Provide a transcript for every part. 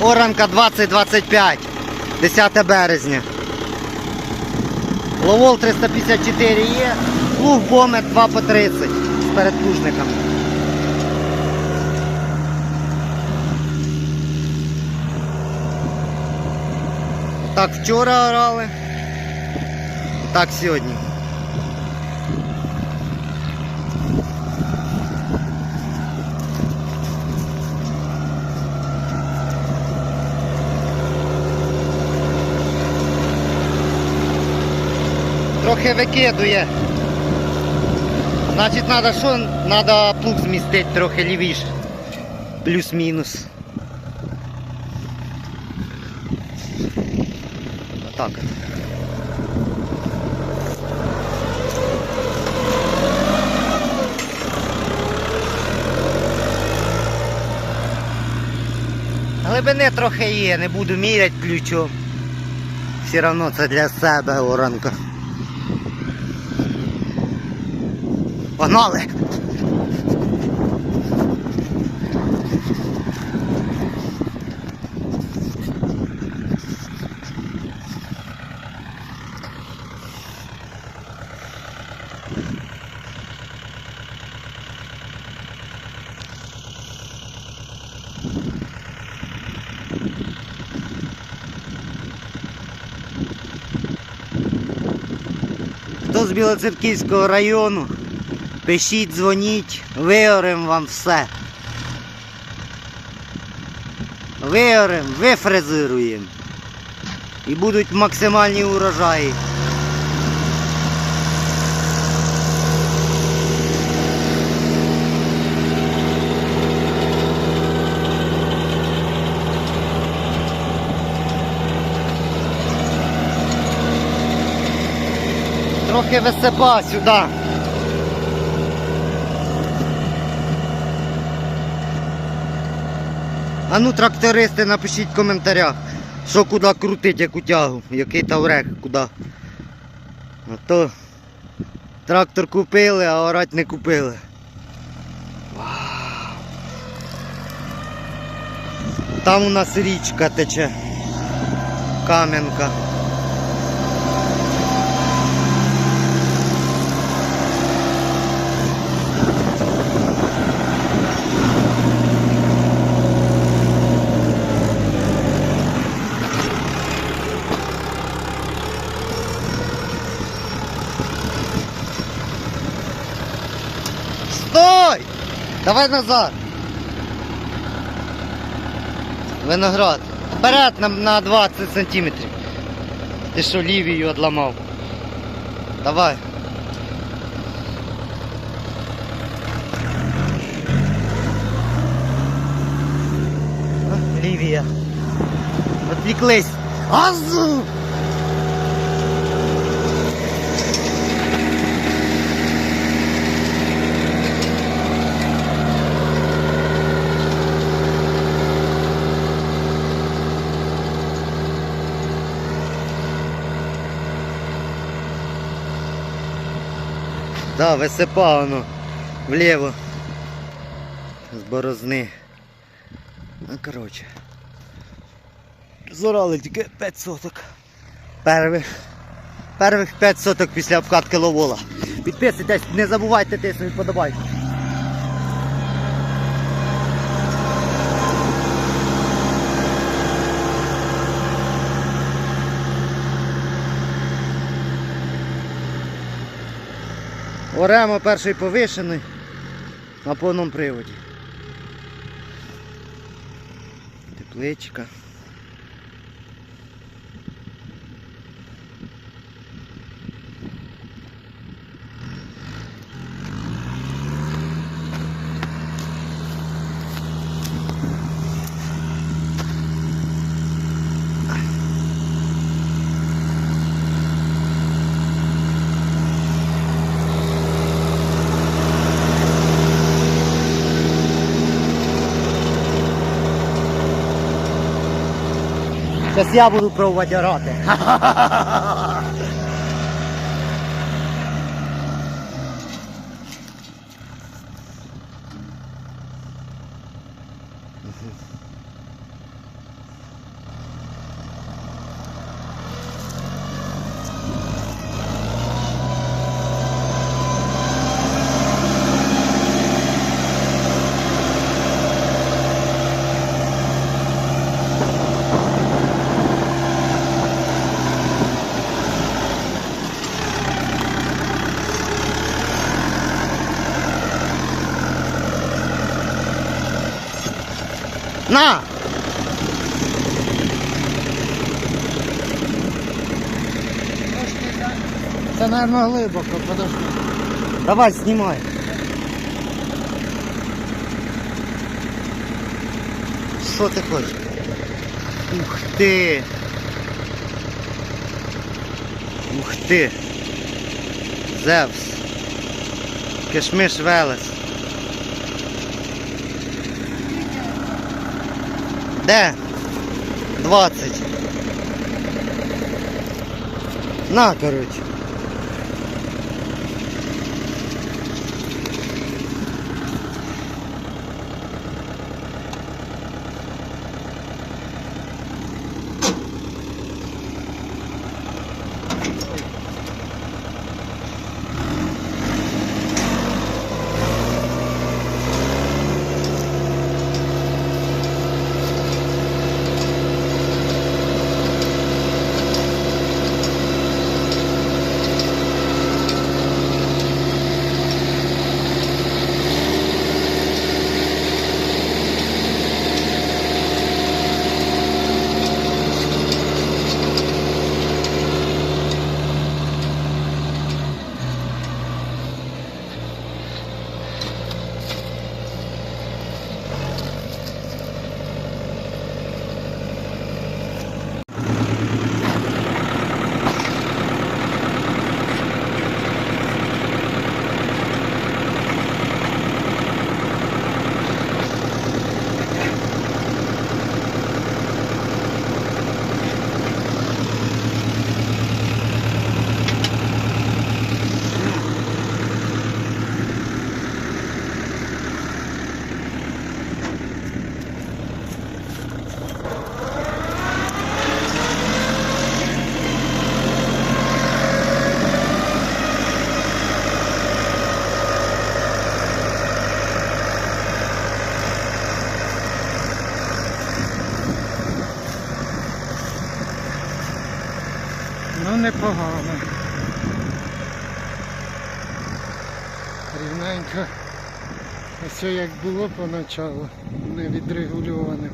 Оранка 2025, 10 березня. Ловол 354 є, плуг бомет 2 по 30 з передплужником. Так вчора орали, так сьогодні. Трохи викидує. Значить, треба що? Треба плуг змістити трохи лівіше. Плюс-мінус. Отак. от. Глибини трохи є, не буду міряти ключом. Все одно це для себе оранка. Погнали! З Білоцерківського району? Пишіть, дзвоніть, виорем вам все. Виорем, вифрезируємо. І будуть максимальні урожаї. Трохи висипа сюди. А ну, трактористи, напишіть в коментарях, що куди крутить, яку тягу, який таврек, куди. А то трактор купили, а орать не купили. Вау. Там у нас річка тече. Кам'янка. Давай назад. Виноград. Вперед на, на 20 сантиметрів. Ти що лівію одламав? Давай. Лівія. Отвіклись. Азу! Да, висипав воно вліво. З борозни. Ну, коротше. Зорали тільки 5 соток. Первих. Первих 5 соток після обкатки ловола. Підписуйтесь, не забувайте тиснути подобайку. Оремо перший повишений на повному приводі. Тепличка. Зараз я буду пробувати орати. На! Це, мабуть, глибоко, подожди. Давай, знімай. Що ти хочеш? Ух ти! Ух ти! Зевс! Кишмиш Велес. Де? 20. На, коротше. Непогано. Рівненько. Ось як було поначалу, не відрегульоване.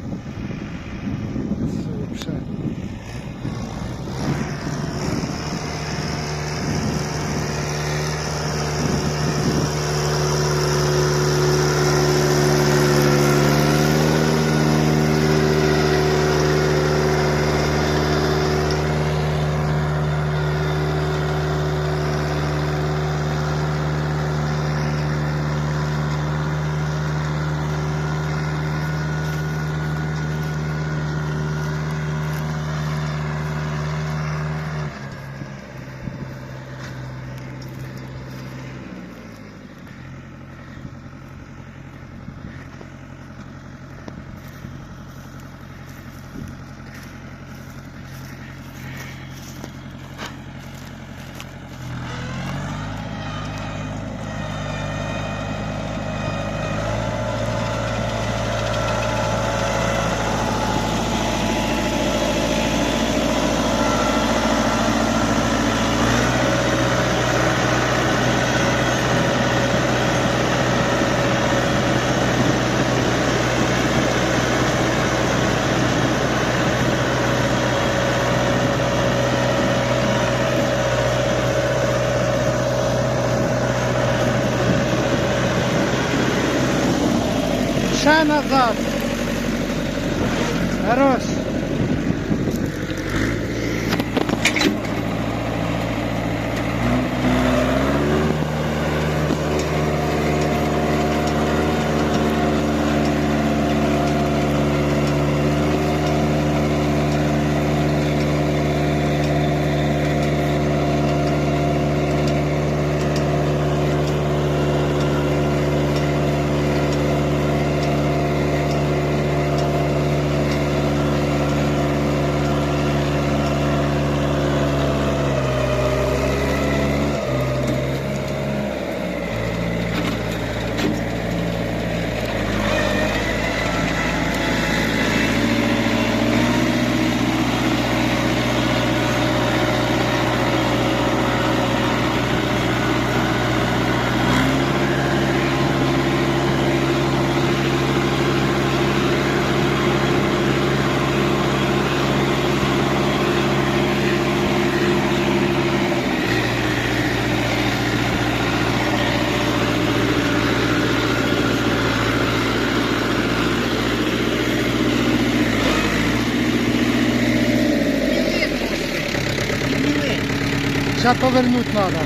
Зараз повернути треба.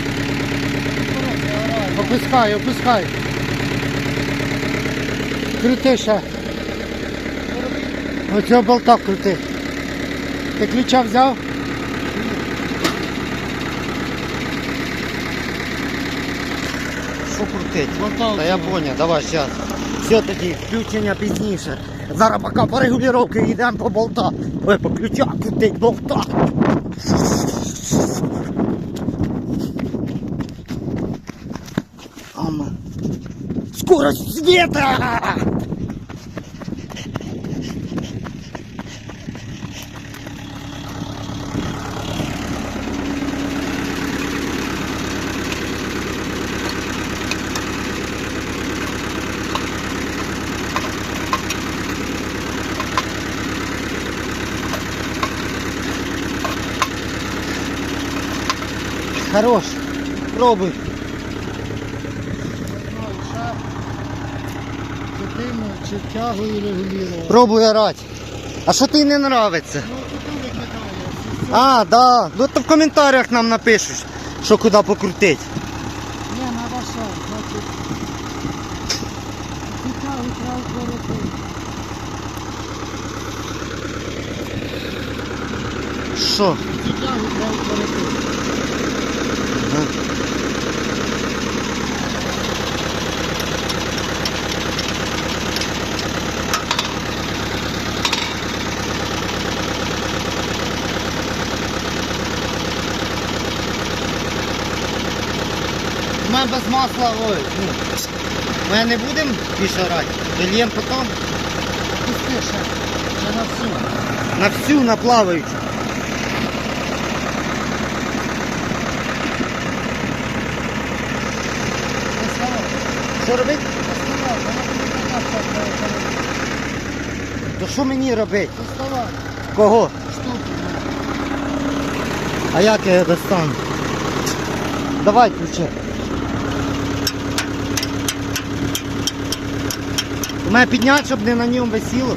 Опускай, опускай. Крути ще. Оцього болта крути. Ти ключа взяв? Що крутить? Та я поняв, давай зараз. Все тоді, включення пізніше. Зараз поки по регулювання йдемо по болта. Ой, по ключах крутить болта. Света! Хорош. Пробуй. Чи тягою регулювати. Пробуй орать. А що тобі не нравиться? Ну, викидає. А, да. Ну то в коментарях нам напишеш, що куди покрутить. Ні, треба ще, значить. Ти тягу треба коротити. Що? Ти тягу треба коротити. Ми без масла, ой, ну, ми не будемо більше орати. Дольємо потім Пусти ще. Ще на всю. на всю на плаваючу. Що робити? То що мені робити? Доставай. Кого? Штуку. А як я достану? Давай ключи. У мене підняти, щоб не на ньому висіло.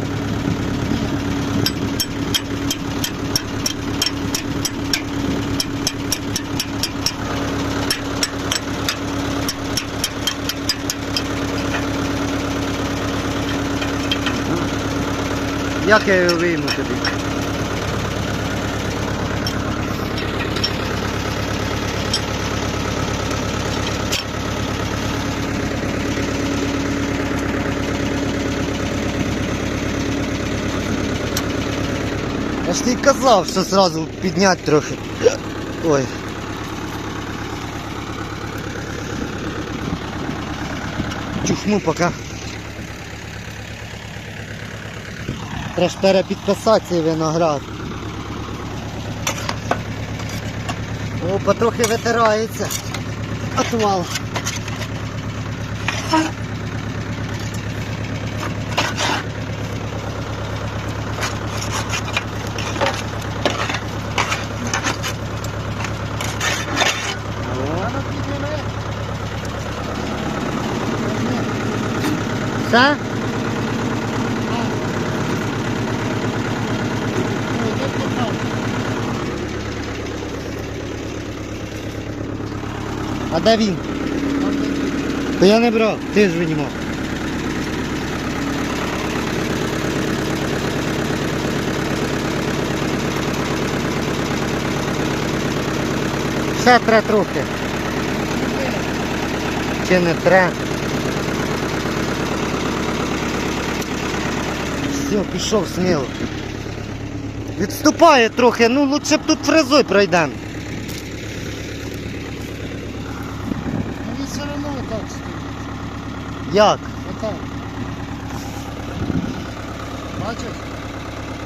Як я його вийму тобі? Я ж ти казав, що зразу підняти трохи. Ой. Чухну поки. Треба ж перепідписати цей виноград. О, потрохи витирається. Отвал. Все? Попав? А де він? То я не брав, ти ж винімав. Ще тре трохи. Чи не тре? Все, пішов сміло. Відступає трохи, ну лучше б тут фрезой пройдемо. Ну він все одно отак стоїть. Як? Отак. Бачиш?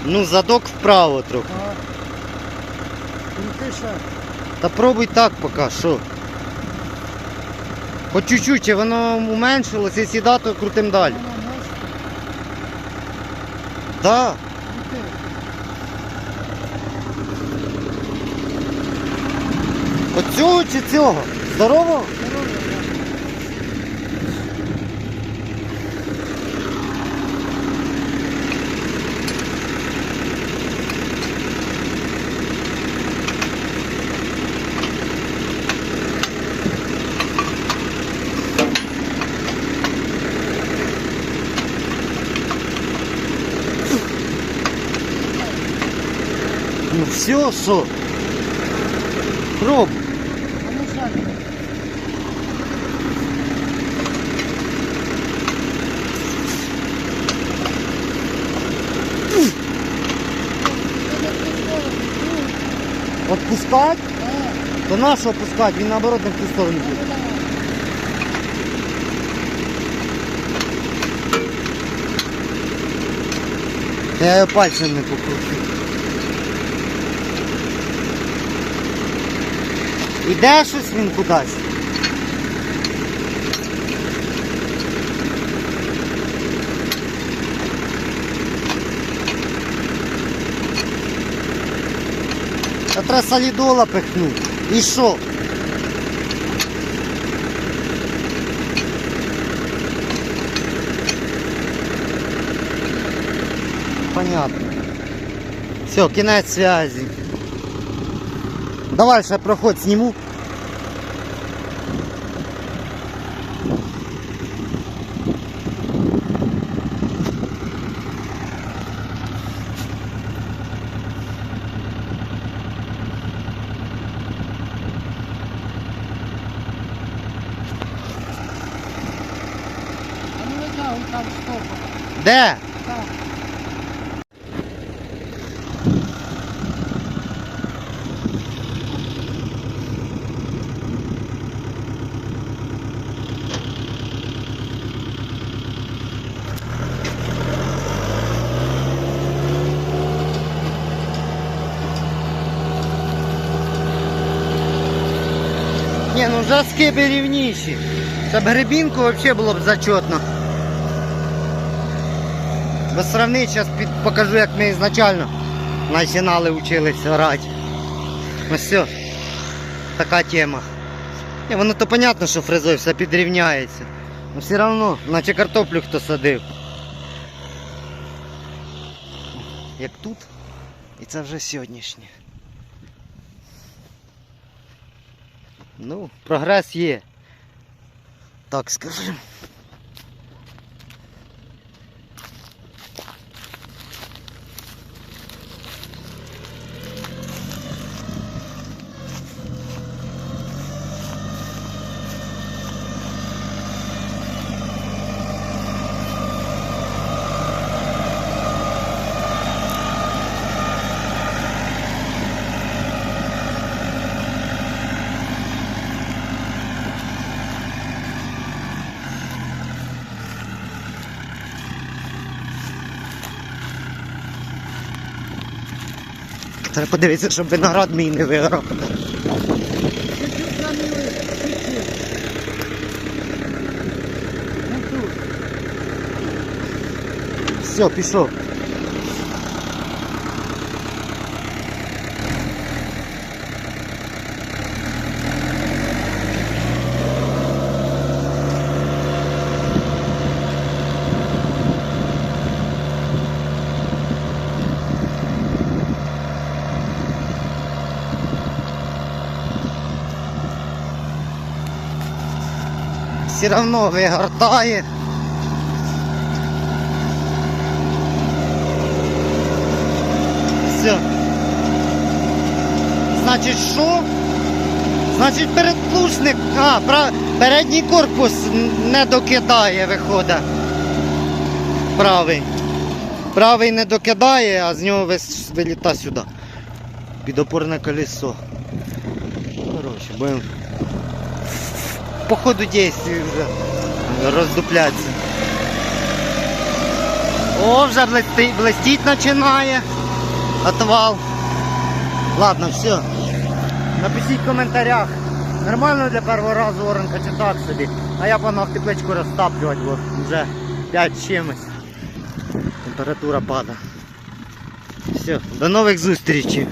Ну задок вправо трохи. Так. Крути ще. Та пробуй так поки, що. По чуть-чуть, воно уменшилося, то крутим далі. Да. Оцього чи цього? Здорово? Все, що? Пробуй. А ну сядь. Отпускать? То на що опускати? Він наоборот не в ту сторону буде. Я його пальцем не покручу. Іде щось він кудись. Та треба солідола пихнути. І що? Понятно. Все, кінець связи. Давай ще проход зніму. А ну витягуй там стопа. Де? Ну вже скиби рівніші. Щоб гребінку взагалі було б зачетно. Без сравнити, зараз покажу, як ми ізначально починали училися грати. Ну все, така тема. Ні, воно то понятно, що фрезою все підрівняється. Ну все одно, наче картоплю хто садив. Як тут, і це вже сьогоднішнє. Ну, прогрес є. Так скажемо. Треба подивитися, щоб виноград мій не виграв. Все, пішов. Все равно вигортає. Все. Значить, що? Значить, передплушник, а, пра- передній корпус не докидає, виходить. Правий. Правий не докидає, а з нього виліта сюди. Під опорне колесо. Коротше, будемо по ходу действий вже роздуплятися. О, вже блистить, блистіть починає. Отвал. Ладно, все. Напишіть в коментарях. Нормально для першого разу оранка чи так собі. А я погнав тепличку розтаплювати, бо вже 5 з чимось. Температура падає. Все, до нових зустрічей.